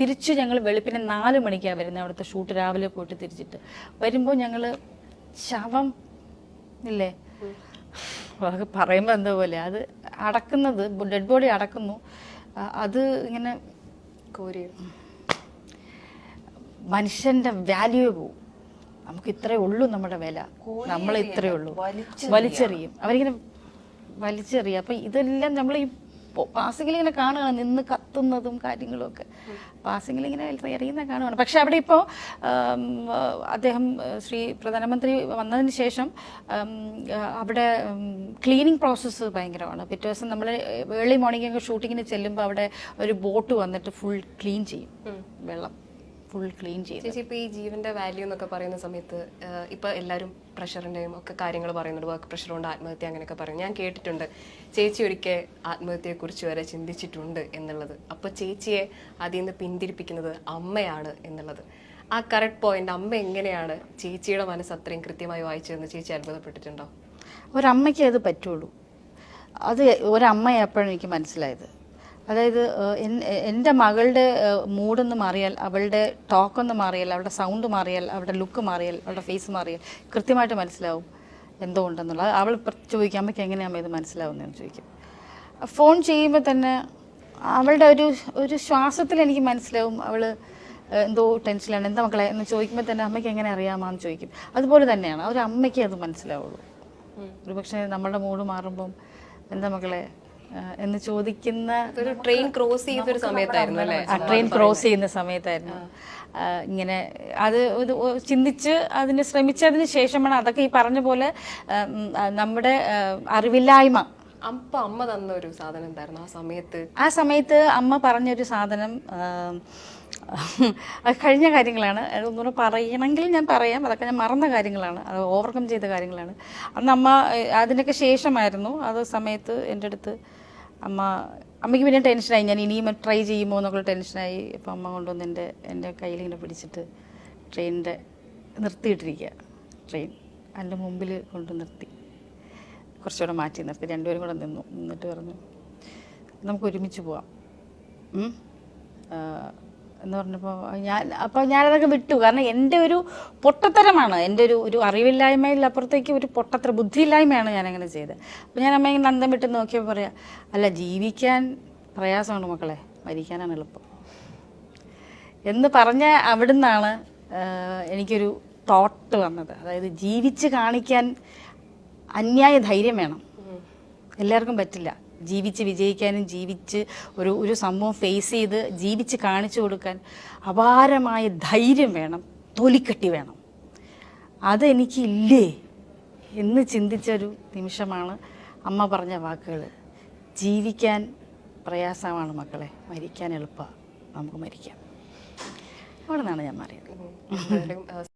തിരിച്ച് ഞങ്ങൾ വെളുപ്പിനെ നാല് മണിക്കാണ് വരുന്നത് അവിടുത്തെ ഷൂട്ട് രാവിലെ പോയിട്ട് തിരിച്ചിട്ട്. വരുമ്പോൾ ഞങ്ങൾ ശവം ഇല്ലേ? അത് പറയുമ്പോൾ എന്താ പോലെ അത് അടക്കുന്നത് ഡെഡ് ബോഡി അടക്കുന്നു. അത് ഇങ്ങനെ കോരി. മനുഷ്യന്റെ വാല്യൂ പോവും. നമുക്ക് ഇത്രേ ഉള്ളൂ നമ്മുടെ വില. നമ്മൾ ഇത്രേ ഉള്ളൂ. വലിച്ചെറിയും. അവരിങ്ങനെ വലിച്ചെറിയും. അപ്പൊ ഇതെല്ലാം നമ്മൾ ഈ പാസിങ്ങിൽ ഇങ്ങനെ കാണുകയാണ് നിന്ന് കത്തുന്നതും കാര്യങ്ങളും ഒക്കെ പാസിങ്ങിൽ ഇങ്ങനെ എറിയുന്ന കാണുകയാണ്. പക്ഷെ അവിടെ ഇപ്പോൾ അദ്ദേഹം ശ്രീ പ്രധാനമന്ത്രി വന്നതിന് ശേഷം അവിടെ ക്ലീനിങ് പ്രോസസ്സ് ഭയങ്കരമാണ്. പിറ്റേ ദിവസം നമ്മൾ ഏർലി മോർണിംഗ് ഒക്കെ ഷൂട്ടിങ്ങിന് ചെല്ലുമ്പോൾ അവിടെ ഒരു ബോട്ട് വന്നിട്ട് ഫുൾ ക്ലീൻ ചെയ്യും വെള്ളം. ഫുൾ ക്ലീൻ ചെയ്യും ചേച്ചി ഇപ്പൊ ഈ ജീവന്റെ വാല്യൂ എന്നൊക്കെ പറയുന്ന സമയത്ത് ഇപ്പോൾ ഇപ്പൊ എല്ലാവരും പ്രഷറിന്റെയും ഒക്കെ കാര്യങ്ങൾ പറയുന്നുണ്ട്. വർക്ക് പ്രഷർ കൊണ്ട് ആത്മഹത്യ അങ്ങനെയൊക്കെ പറയും ഞാൻ കേട്ടിട്ടുണ്ട്. ചേച്ചി ഒരിക്കൽ ആത്മഹത്യയെ കുറിച്ച് വരെ ചിന്തിച്ചിട്ടുണ്ട് എന്നുള്ളത്. അപ്പോൾ ചേച്ചിയെ അതിൽ നിന്ന് പിന്തിരിപ്പിക്കുന്നത് അമ്മയാണ് എന്നുള്ളത്. ആ കറക്റ്റ് പോയിന്റ് അമ്മ എങ്ങനെയാണ് ചേച്ചിയുടെ മനസ്സ് അത്രയും കൃത്യമായി വായിച്ചതെന്ന് ചേച്ചി അത്ഭുതപ്പെട്ടിട്ടുണ്ടോ? ഒരമ്മയ്ക്ക് അത് പറ്റുള്ളൂ. അത് ഒരമ്മയെപ്പോഴും എനിക്ക് മനസ്സിലായത്. അതായത് എന്റെ മകളുടെ മൂഡൊന്ന് മാറിയാൽ അവളുടെ ടോക്കൊന്ന് മാറിയാൽ അവളുടെ സൗണ്ട് മാറിയാൽ അവളുടെ ലുക്ക് മാറിയാൽ അവളുടെ ഫേസ് മാറിയാൽ കൃത്യമായിട്ട് മനസ്സിലാവും എന്തോ ഉണ്ടെന്നുള്ളത് അവൾ ചോദിക്കാൻ ചോദിക്കും അമ്മയ്ക്ക് എങ്ങനെയാണ് ഇത് മനസ്സിലാവുന്നതെന്ന് ചോദിക്കും. ഫോൺ ചെയ്യുമ്പോൾ തന്നെ അവളുടെ ഒരു ഒരു ശ്വാസത്തിൽ എനിക്ക് മനസ്സിലാവും അവൾ എന്തോ ടെൻഷനിലാണ് എന്താ മക്കളെ? എന്ന് ചോദിക്കുമ്പോൾ തന്നെ അമ്മയ്ക്ക് എങ്ങനെ അറിയാമെന്ന് ചോദിക്കും. അതുപോലെ തന്നെയാണ് ഒരു അമ്മയ്ക്ക് അത് മനസ്സിലാവുള്ളൂ. ഒരു പക്ഷേ നമ്മളുടെ മൂഡ് മാറുമ്പം എന്താ മക്കളെ? എന്ന് ചോദിക്കുന്ന ഒരു ട്രെയിൻ ക്രോസ് ചെയ്തൊരു സമയത്തായിരുന്നു അല്ലേ? ആ ട്രെയിൻ ക്രോസ് ചെയ്യുന്ന സമയത്തായിരുന്നു. ഇങ്ങനെ അത് ചിന്തിച്ച് അതിന് ശ്രമിച്ചതിന് ശേഷമാണ് അതൊക്കെ ഈ പറഞ്ഞ പോലെ നമ്മുടെ അറിവില്ലായ്മ. അപ്പ അമ്മ തന്ന ഒരു സാധനം എന്തായിരുന്നു? ആ സമയത്ത് ആ സമയത്ത് അമ്മ പറഞ്ഞൊരു സാധനം കഴിഞ്ഞ കാര്യങ്ങളാണ്. ഒന്നുകൂടെ പറയണമെങ്കിൽ ഞാൻ പറയാം. അതൊക്കെ ഞാൻ മറന്ന കാര്യങ്ങളാണ്. അത് ഓവർകം ചെയ്ത കാര്യങ്ങളാണ്. അന്ന് അമ്മ അതിനൊക്കെ ശേഷമായിരുന്നു. അത് സമയത്ത് എന്റെ അടുത്ത് അമ്മ അമ്മയ്ക്ക് പിന്നെ ടെൻഷനായി. ഞാൻ ഇനിയും ട്രൈ ചെയ്യുമോ എന്നൊക്കെ ടെൻഷനായി. ഇപ്പം അമ്മ കൊണ്ടുവന്ന് എന്റെ എന്റെ കയ്യിൽ ഇങ്ങനെ പിടിച്ചിട്ട് ട്രെയിനിന്റെ നിർത്തിയിട്ടിരിക്കുക. ട്രെയിൻ അതിന്റെ മുമ്പിൽ കൊണ്ട് നിർത്തി. കുറച്ചുകൂടെ മാറ്റി നിർത്തി. രണ്ടുപേരും കൂടെ നിന്നു. എന്നിട്ട് പറഞ്ഞു നമുക്ക് ഒരുമിച്ച് പോവാം. എന്ന് പറഞ്ഞപ്പോൾ ഞാൻ അപ്പോൾ ഞാനതൊക്കെ വിട്ടു. കാരണം എന്റെ ഒരു പൊട്ടത്തരമാണ്. എന്റെ ഒരു ഒരു അറിവില്ലായ്മയിൽ അപ്പുറത്തേക്ക് ഒരു പൊട്ടത്തര ബുദ്ധിയില്ലായ്മയാണ് ഞാനങ്ങനെ ചെയ്തത്. അപ്പോൾ ഞാൻ അമ്മയെ നന്ദം വിട്ട് നോക്കിയപ്പോൾ പറയാം അല്ല ജീവിക്കാൻ പ്രയാസമാണ് മക്കളെ. മരിക്കാനാണ് എളുപ്പം. എന്ന് പറഞ്ഞ അവിടുന്നാണ് എനിക്കൊരു തോട്ട് വന്നത്. അതായത് ജീവിച്ച് കാണിക്കാൻ അന്യായ ധൈര്യം വേണം എല്ലാവർക്കും പറ്റില്ല. ജീവിച്ച് വിജയിക്കാനും ജീവിച്ച് ഒരു ഒരു സംഭവം ഫേസ് ചെയ്ത് ജീവിച്ച് കാണിച്ചു കൊടുക്കാൻ അപാരമായ ധൈര്യം വേണം തൊലിക്കെട്ടി വേണം. അതെനിക്കില്ലേ എന്ന് ചിന്തിച്ചൊരു നിമിഷമാണ് അമ്മ പറഞ്ഞ വാക്കുകൾ ജീവിക്കാൻ പ്രയാസമാണ് മക്കളെ. മരിക്കാൻ എളുപ്പമാണ് നമുക്ക് മരിക്കാം. അവിടെ നിന്നാണ് ഞാൻ മാറിയത്.